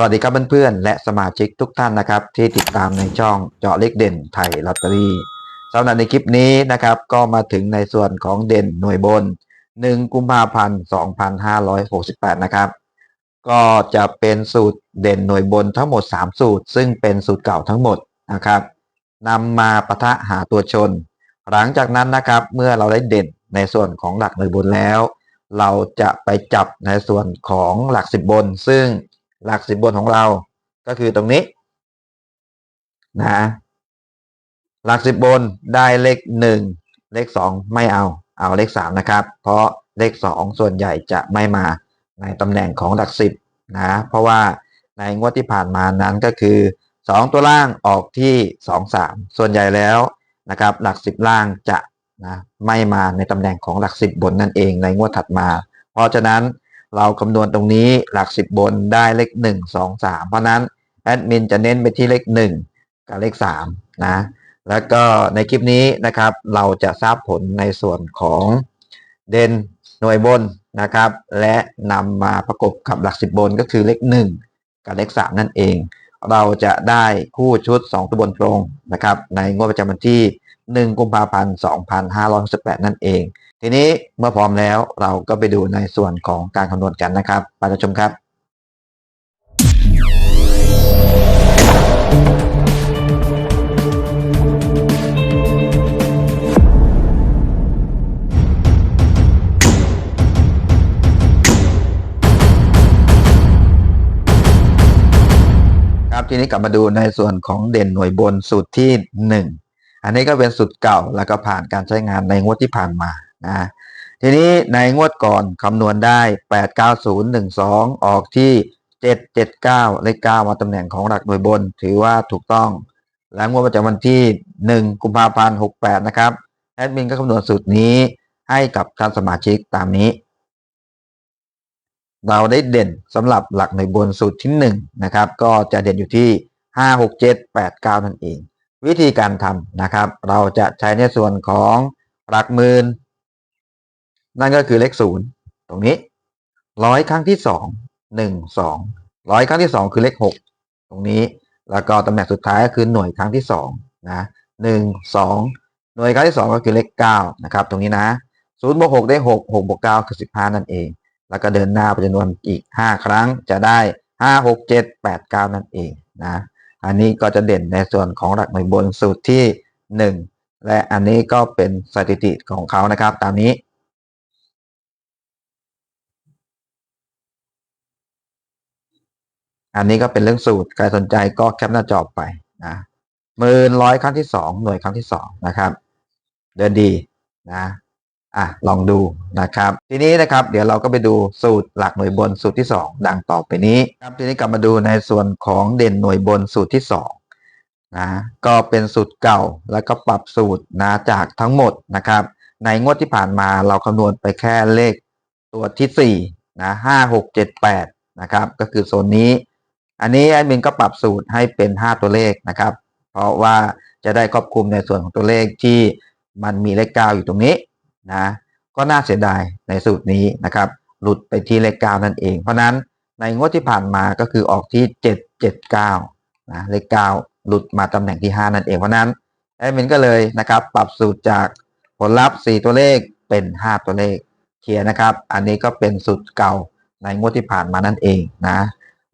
สวัสดีครับเพื่อนๆและสมาชิกทุกท่านนะครับ ที่ติดตามในช่องเจาะเลขเด่นไทยลอตเตอรี่สำหรับในคลิปนี้นะครับ ก็มาถึงในส่วนของเด่นหน่วยบน 1 กุมภาพันธ์2568 นะครับ ก็จะเป็นสูตรเด่นหน่วยบนทั้งหมด 3 สูตร ซึ่งเป็นสูตรเก่าทั้งหมดนะครับนำมาปะทะหาตัวชน หลังจากนั้นนะครับเมื่อเราได้เด่นในส่วนของหลักหน่วยบนแล้ว เราจะไปจับในส่วนของหลักสิบบน ซึ่ง หลักสิบบนของเราก็คือตรงนี้นะหลักสิบบนได้เลขหนึ่งเลขสองไม่เอาเอาเลขสามนะครับ เพราะเลขสองส่วนใหญ่จะไม่มาในตำแหน่งของหลักสิบนะเพราะว่าในงวดที่ผ่านมานั้นก็คือสองตัวล่างออกที่สองสามส่วนใหญ่แล้วนะครับ หลักสิบล่างจะนะไม่มาในตำแหน่งของหลักสิบบนนั่นเองในงวดถัดมา เพราะฉะนั้น เราคำนวณตรงนี้หลักสิบบนได้เลขหนึ่งสองสามเพราะนั้นแอดมินจะเน้นไปที่เลขหนึ่งกับเลขสามนะแล้วก็ในคลิปนี้นะครับ เราจะทราบผลในส่วนของเด่นหน่วยบนนะครับ และนำมาประกบกับหลักสิบบนก็คือเลขหนึ่งกับเลขสามนั่นเอง เราจะได้คู่ชุด 2 ตัวบนตรงนะครับ ในงวดประจำวันที่ 1 กุมภาพันธ์ 2568 นั่นเอง ทีนี้เมื่อพร้อมแล้วเราก็ไปดูในส่วนของการคำนวณกันนะครับไปรับชมครับครับทีนี้กลับมาดูในส่วนของเด่นหน่วยบนสูตรที่หนึ่งอันนี้ก็เป็นสูตรเก่าแล้วก็ผ่านการใช้งานในงวดที่ผ่านมา นะทีนี้ในงวดก่อนคำนวณได้ 8 9 0 1 2 ออกที่ 7 7 9 เลข9มาตำแหน่งของหลักหน่วยบน ถือว่าถูกต้อง และงวดประจำวันที่ 1 กุมภาพันธ์ 68 นะครับ แอดมินก็คำนวณสูตรนี้ให้กับท่านสมาชิกตามนี้ เราได้เด่นสำหรับหลักในบนสูตรที่ 1 นะครับ ก็จะเด่นอยู่ที่ 5 6 7 8 9 นั่นเอง วิธีการทำนะครับ เราจะใช้ในส่วนของหลักหมื่น นั่นก็คือเลขศูนย์ตรงนี้ร้อยครั้งที่สองหนึ่งสองร้อยครั้งที่สองคือเลขหกตรงนี้แล้วก็ตำแหน่งสุดท้ายก็คือหน่วยครั้งที่สองนะหนึ่งสองหน่วยครั้งที่สองก็คือเลขเก้านะครับ ตรงนี้นะศูนย์บวกหกได้หกหกบวกเก้าคือสิบห้านั่นเอง แล้วก็เดินหน้าไปจำนวนอีก5ครั้งจะได้5 6 7 8 9นั่นเองนะอันนี้ก็จะเด่นในส่วนของหลักหน่วยบนสูตรที่1และอันนี้ก็เป็นสถิติของเขานะครับ ตามนี้ อันนี้ก็เป็นเรื่องสูตรใครสนใจก็แคปหน้าจอไปนะหมื่นร้อยครั้งที่สองหน่วยครั้งที่สองนะครับ เดินดีนะอะลองดูนะครับ ทีนี้นะครับ เดี๋ยวเราก็ไปดูสูตรหลักหน่วยบนสูตรที่ 2 ดังต่อไปนี้ครับทีนี้กลับมาดูในส่วนของเด่นหน่วยบนสูตรที่2นะก็เป็นสูตรเก่าแล้วก็ปรับสูตรนะจากทั้งหมดนะครับ ในงวดที่ผ่านมาเราคำนวณไปแค่เลขตัวที่4นะห้าหกเจ็ดแปดนะครับ ก็คือโซนนี้ อันนี้แอดมินก็ปรับสูตรให้เป็น 5 ตัวเลขนะครับ เพราะว่าจะได้ครอบคลุมในส่วนของตัวเลขที่มันมีเลข9อยู่ตรงนี้นะก็น่าเสียดายในสูตรนี้นะครับ หลุดไปที่เลขเก้านั่นเอง เพราะนั้นในงวดที่ผ่านมาก็คือออกที่เจ็ดเจ็ดเก้านะเลขเก้าหลุดมาตำแหน่งที่ห้านั่นเองเพราะนั้นแอดมินก็เลยนะครับ ปรับสูตรจากผลลัพธ์สี่ตัวเลขเป็นห้าตัวเลขเคลียร์นะครับ อันนี้ก็เป็นสูตรเก่าในงวดที่ผ่านมานั่นเองนะ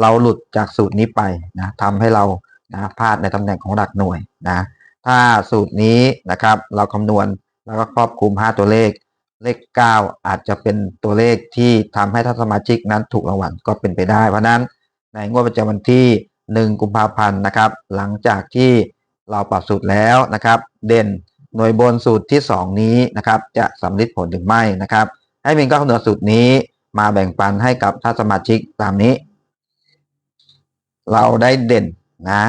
เราหลุดจากสูตรนี้ไปนะทำให้เรานะพลาดในตำแหน่งของหลักหน่วยนะถ้าสูตรนี้นะครับเราคำนวณแล้วก็ครอบคลุม 5 ตัวเลข เลข 9 อาจจะเป็นตัวเลขที่ทำให้ท่านสมาชิกนั้นถูกรางวัลก็เป็นไปได้ เพราะนั้นในงวดประจำวันที่ 1 กุมภาพันธ์นะครับหลังจากที่เราปรับสูตรแล้วนะครับ เด่นหน่วยบนสูตรที่ 2 นี้นะครับจะสำลิดผลหรือไม่นะครับให้มินก็คำนวณสูตรนี้มาแบ่งปันให้กับท่านสมาชิกตามนี้ เราได้เด่นนะ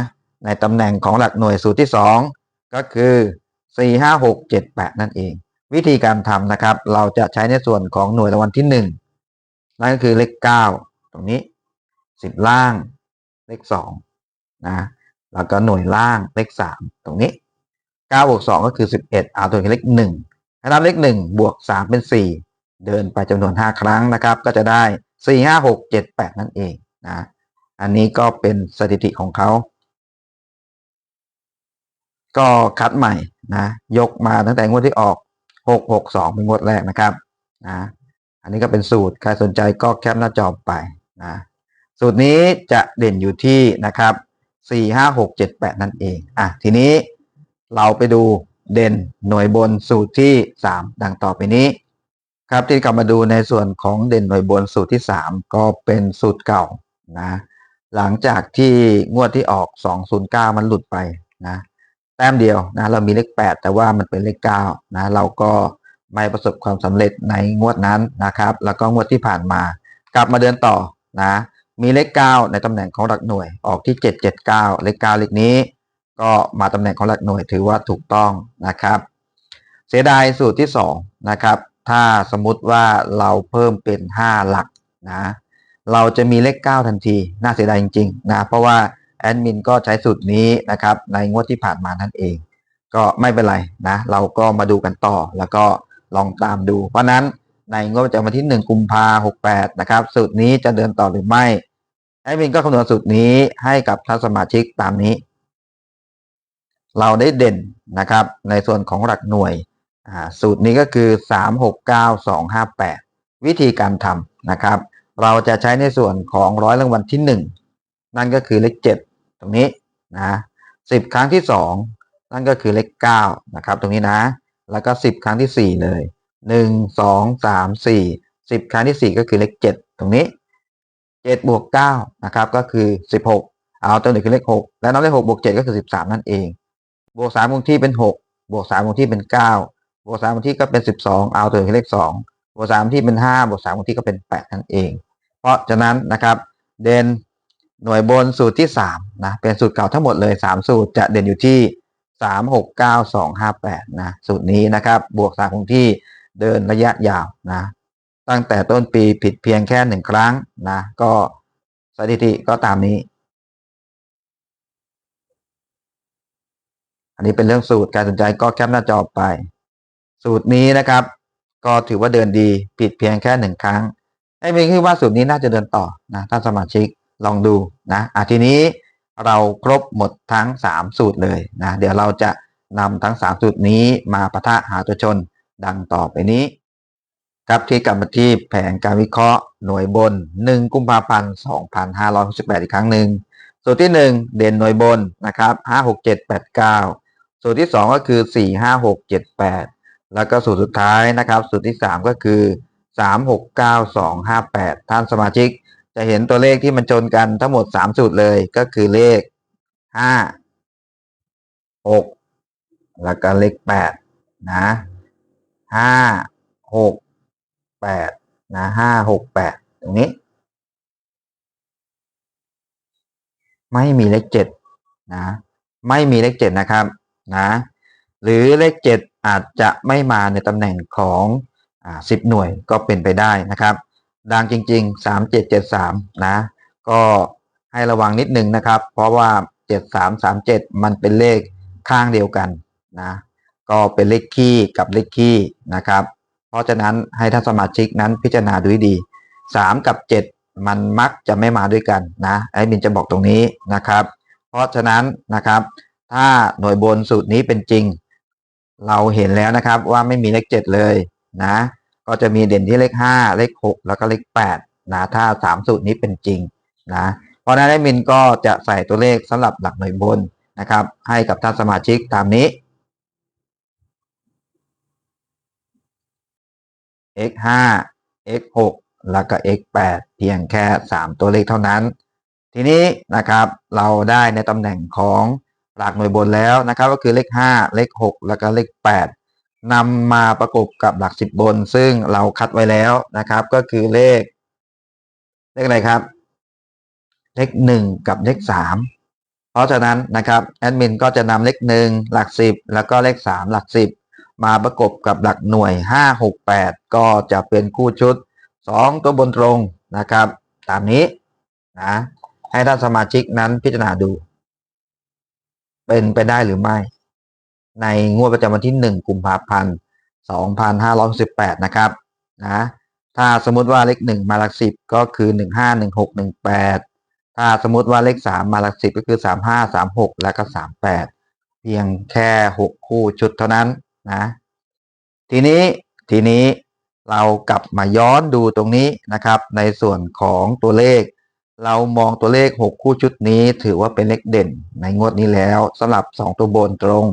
ในตำแหน่งของหลักหน่วยสูตรที่ 2 ก็คือ 4 5 6 7 8 นั่นเอง วิธีการทำนะครับ เราจะใช้ในส่วนของหน่วยรางวัลที่ 1 นั่นก็คือเลข 9 ตรงนี้ 10 ล่างเลข2นะแล้วก็หน่วยล่างเลข 3 ตรงนี้9บวก2ก็คือ 11เอาตัวเลข1ให้นับเลข 1 บวก 3 เป็น 4 เดินไปจำนวน 5 ครั้งนะครับ ก็จะได้ 4 5 6 7 8 นั่นเองนะ อันนี้ก็เป็นสถิติของเขา ก็คัดใหม่นะยกมาตั้งแต่งวดที่ออกหกหกสองเป็นงวดแรกนะครับนะอันนี้ก็เป็นสูตรใครสนใจก็แคปหน้าจอไปนะสูตรนี้จะเด่นอยู่ที่นะครับสี่ห้าหกเจ็ดแปดนั่นเองอะทีนี้เราไปดูเด่นหน่วยบนสูตรที่สามดังต่อไปนี้ ครับที่กลับมาดูในส่วนของเด่นหน่วยบนสูตรที่สามก็เป็นสูตรเก่านะ หลังจากที่งวดที่ออกสองศูนย์เก้ามันหลุดไปนะแต้มเดียวนะเรามีเลขแปดแต่ว่ามันเป็นเลขเก้านะเราก็ไม่ประสบความสำเร็จในงวดนั้นนะครับ แล้วก็งวดที่ผ่านมา กลับมาเดินต่อนะมีเลขเก้าในตำแหน่งของหลักหน่วยออกที่เจ็ดเลขเก้าเลขนี้ ก็มาตำแหน่งของหลักหน่วยถือว่าถูกต้องนะครับ เสียดายสูตรที่สองนะครับถ้าสมมุติว่าเราเพิ่มเป็นห้าหลักนะ เราจะมีเลขเก้าทันที น่าเสียดายจริงๆนะเพราะว่าแอดมินก็ใช้สูตรนี้นะครับในงวดที่ผ่านมานั่นเอง ก็ไม่เป็นไรนะเราก็มาดูกันต่อแล้วก็ลองตามดู เพราะนั้นในงวดประจำวันที่ 1 กุมภาหกแปดนะครับสูตรนี้จะเดินต่อหรือไม่แอดมินก็คำนวณสูตรนี้ให้กับท่านสมาชิกตามนี้ เราได้เด่นนะครับ ในส่วนของหลักหน่วยสูตรนี้ก็คือ 369258 วิธีการทำนะครับ เราจะใช้ในส่วนของร้อยรางวัลที่หนึ่งนั่นก็คือเลขเจ็ดตรงนี้นะสิบครั้งที่สองนั่นก็คือเลขเก้านะครับตรงนี้นะ แล้วก็สิบครั้งที่สี่เลยหนึ่งสองสามสี่สิบครั้งที่สี่ก็คือเลขเจ็ดตรงนี้เจ็ดบวกเก้านะครับก็คือสิบหกเอาตัวหนึ่งคือเลขหกแล้วนับเลขหกบวกเจ็ดก็คือสิบสามนั่นเอง บวกสามคงที่เป็นหกบวกสามคงที่เป็นเก้าบวกสามคงที่ก็เป็นสิบสองเอาตัวหนึ่งคือเลขสองบวกสามคงที่เป็นห้าบวกสามคงที่ก็เป็นแปดนั่นเอง เพราะฉะนั้นนะครับ เด่นหน่วยบนสูตรที่สามนะเป็นสูตรเก่าทั้งหมดเลยสามสูตรจะเด่นอยู่ที่สามหกเก้าสองห้าแปดนะสูตรนี้นะครับ บวกสามคงที่เดินระยะยาวนะตั้งแต่ต้นปีผิดเพียงแค่หนึ่งครั้งนะก็สถิติก็ตามนี้ อันนี้เป็นเรื่องสูตรการสนใจก็แคปหน้าจอไป สูตรนี้นะครับ ก็ถือว่าเดินดีผิดเพียงแค่หนึ่งครั้ง ไอ้เพียงคิดว่าสูตรนี้น่าจะเดินต่อนะท่านสมาชิกลองดูนะอะทีนี้เราครบหมดทั้ง 3 สูตรเลยนะเดี๋ยวเราจะนำทั้ง 3 สูตรนี้มาปะทะหาตัวชนดังต่อไปนี้ครับที่กลับมาที่แผนการวิเคราะห์หน่วยบน 1 กุมภาพันธ์ 2568 อีกครั้งหนึ่ง สูตรที่ 1 เด่นหน่วยบนนะครับ5 6 7 8 9 สูตรที่ 2 ก็คือ 4 5 6 7 8 แล้วก็สูตรสุดท้ายนะครับ สูตรที่ 3 ก็คือ 3 6 9 2 5 8 ท่านสมาชิก จะเห็นตัวเลขที่มันชนกันทั้งหมด 3 สูตรเลยก็คือเลข 5 6 แล้วก็เลข 8 นะ 5 6 8 นะ 5 6 8 ตรงนี้ ไม่มีเลข 7 นะ ไม่มีเลข 7 นะครับ นะ หรือเลข 7 อาจจะไม่มาในตำแหน่งของ อ่า10หน่วยก็เป็นไปได้นะครับ ดังจริง ๆ 3773 นะ ก็ให้ระวังนิดนึงนะครับ เพราะว่า 7337 มันเป็นเลขข้างเดียวกันนะก็เป็นเลขคี่กับเลขคี่นะครับ เพราะฉะนั้นให้ท่านสมาชิกนั้นพิจารณาดูดี 3 กับ 7 มันมักจะไม่มาด้วยกันนะไอ้บินจะบอกตรงนี้นะครับ เพราะฉะนั้นนะครับถ้าหน่วยบนสูตรนี้เป็นจริง เราเห็นแล้วนะครับว่าไม่มีเลข 7 เลย นะ ก็จะมีเด่นที่เลข 5 เลข 6 แล้วก็เลข8นะถ้า 3 สูตรนี้เป็นจริงนะเพราะนั้นแอดมินก็จะใส่ตัวเลขสำหรับหลักหน่วยบนนะครับ ให้กับท่านสมาชิกตามนี้ x 5 x 6แล้วก็ x 8เพียงแค่ 3 ตัวเลขเท่านั้น ทีนี้นะครับเราได้ในตำแหน่งของหลักหน่วยบนแล้วนะครับ ก็คือเลข 5 เลข 6 แล้วก็เลข 8 นำมาประกบกับหลัก10บบน ซึ่งเราคัดไว้แล้วนะครับ ก็คือเลข เลขอะไรครับ เลข1กับเลข3เพราะฉะนั้นนะครับแอดมินก็จะนำเลข1หลัก10แล้วก็เลข3หลัก10มาประกบกับหลักหน่วย 5 6 8 ก็จะเป็นคู่ชุด 2 ตัวบนตรงนะครับ ตามนี้นะให้ท่านสมาชิกนั้นพิจารณาดู เป็นไปได้หรือไม่ ในงวดประจำวันที่ 1 กุมภาพันธ์ 2518นะครับนะถ้าสมมติว่าเลข 1 มาหลัก 10 ก็คือ 15 16 18 ถ้าสมมติว่าเลขสามมาหลักสิบก็คือสามห้าสามหกแล้วก็สามแปดเพียงแค่หกคู่ชุดเท่านั้นนะทีนี้ทีนี้เรากลับมาย้อนดูตรงนี้นะครับ ในส่วนของตัวเลข เรามองตัวเลข 6 คู่ชุดนี้ ถือว่าเป็นเลขเด่นในงวดนี้แล้วสำหรับ 2 ตัวบนตรง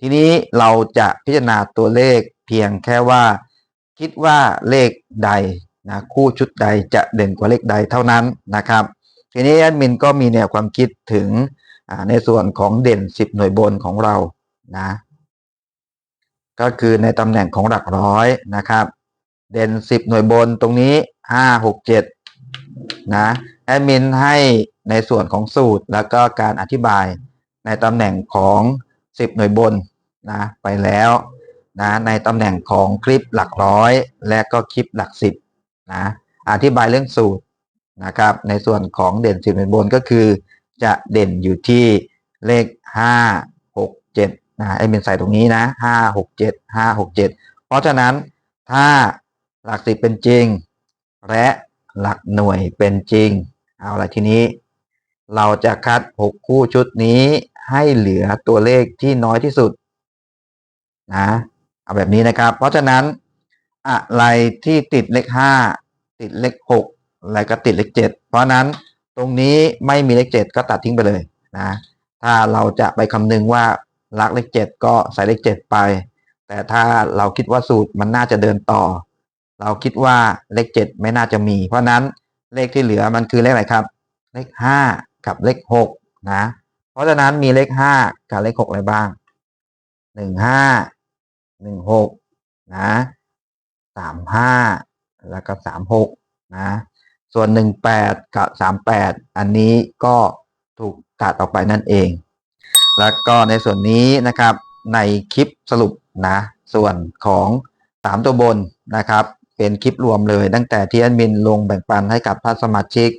ทีนี้เราจะพิจารณาตัวเลขเพียงแค่ว่า คิดว่าเลขใดนะคู่ชุดใดจะเด่นกว่าเลขใดเท่านั้นนะครับ ทีนี้แอดมินก็มีแนวความคิดถึงในส่วนของเด่น 10 หน่วยบนของเรานะก็คือในตำแหน่งของหลักร้อยนะครับ เด่น 10 หน่วยบนตรงนี้ 5 6 7นะแอดมินให้ในส่วนของสูตรแล้วก็การอธิบายในตำแหน่งของ 10 หน่วยบนนะไปแล้วนะในตำแหน่งของคลิปหลักร้อย และก็คลิปหลัก 10นะอธิบายเรื่องสูตรนะครับในส่วนของเด่น 10 หน่วยบนก็คือ จะเด่นอยู่ที่เลข 5 6 7นะแอดมินใส่ตรงนี้นะ 5 6 7 5 6 7 เพราะฉะนั้นถ้าหลักสิบเป็นจริง และหลักหน่วยเป็นจริง เอาละทีนี้ เราจะคัด 6 คู่ชุดนี้ ให้เหลือตัวเลขที่น้อยที่สุดนะเอาแบบนี้นะครับ เพราะฉะนั้นอะไรที่ติดเลข5ติดเลข6แล้วก็ติดเลข7เพราะนั้นตรงนี้ไม่มีเลข7ก็ตัดทิ้งไปเลยนะถ้าเราจะไปคำนึงว่ารักเลข7ก็ใส่เลข7ไป แต่ถ้าเราคิดว่าสูตรมันน่าจะเดินต่อ เราคิดว่าเลขเจ็ดไม่น่าจะมี เพราะนั้นเลขที่เหลือมันคือเลขอะไรครับ เลขห้ากับเลขหกนะ เพราะฉะนั้นมีเลขห้ากับเลขหกอะไรบ้างหนึ่งห้าหนึ่งหกนะสามห้าแล้วก็สามหกนะส่วนหนึ่งแปดกับสามแปดอันนี้ก็ถูกตัดออกไปนั่นเอง แล้วก็ในส่วนนี้นะครับในคลิปสรุปนะส่วนของสามตัวบนนะครับ เป็นคลิปรวมเลยตั้งแต่ที่แอดมินลงแบ่งปันให้กับท่านสมาชิก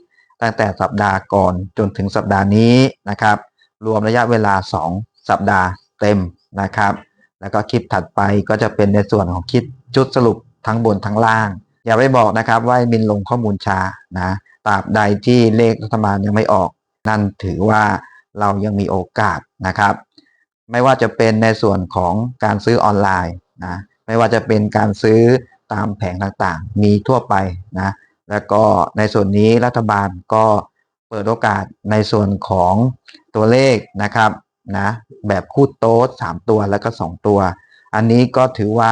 ตั้งแต่สัปดาห์ก่อนจนถึงสัปดาห์นี้นะครับ รวมระยะเวลา 2 สัปดาห์เต็มนะครับ แล้วก็คลิปถัดไปก็จะเป็นในส่วนของคลิปจุดสรุปทั้งบนทั้งล่าง อย่าไปบอกนะครับว่ามินลงข้อมูลช้านะตราบใดที่เลขรัฐบาลยังไม่ออก นั่นถือว่าเรายังมีโอกาสนะครับ ไม่ว่าจะเป็นในส่วนของการซื้อออนไลน์นะไม่ว่าจะเป็นการซื้อตามแผงต่างๆ มีทั่วไปนะแล้วก็ในส่วนนี้รัฐบาลก็ เปิดโอกาสในส่วนของตัวเลขนะครับนะแบบคู่โต๊ด3ตัวแล้วก็ 2 ตัว อันนี้ก็ถือว่า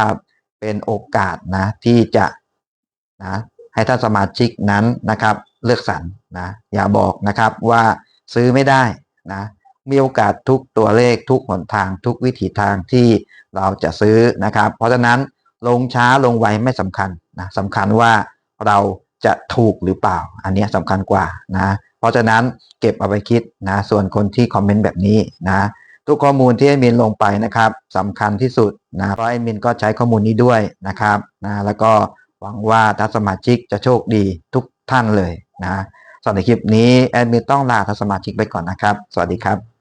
เป็นโอกาสนะที่จะนะให้ท่านสมาชิกนั้นนะครับเลือกสรรนะอย่าบอกนะครับว่าซื้อไม่ได้นะมีโอกาสทุกตัวเลขทุกหนทางทุกวิถีทางที่เราจะซื้อนะครับ เพราะฉะนั้นลงช้าลงไวไม่สำคัญนะสำคัญว่าเรา จะถูกหรือเปล่า อันนี้สำคัญกว่านะ เพราะฉะนั้นเก็บเอาไปคิดนะ ส่วนคนที่คอมเมนต์แบบนี้นะ ทุกข้อมูลที่ไอ้มินลงไปนะครับสำคัญที่สุดนะเพราะไอ้มินก็ใช้ข้อมูลนี้ด้วยนะครับนะแล้วก็หวังว่าท่านสมาชิกจะโชคดีทุกท่านเลยนะสำหรับคลิปนี้แอดมินต้องลาท่านสมาชิกไปก่อนนะครับ สวัสดีครับ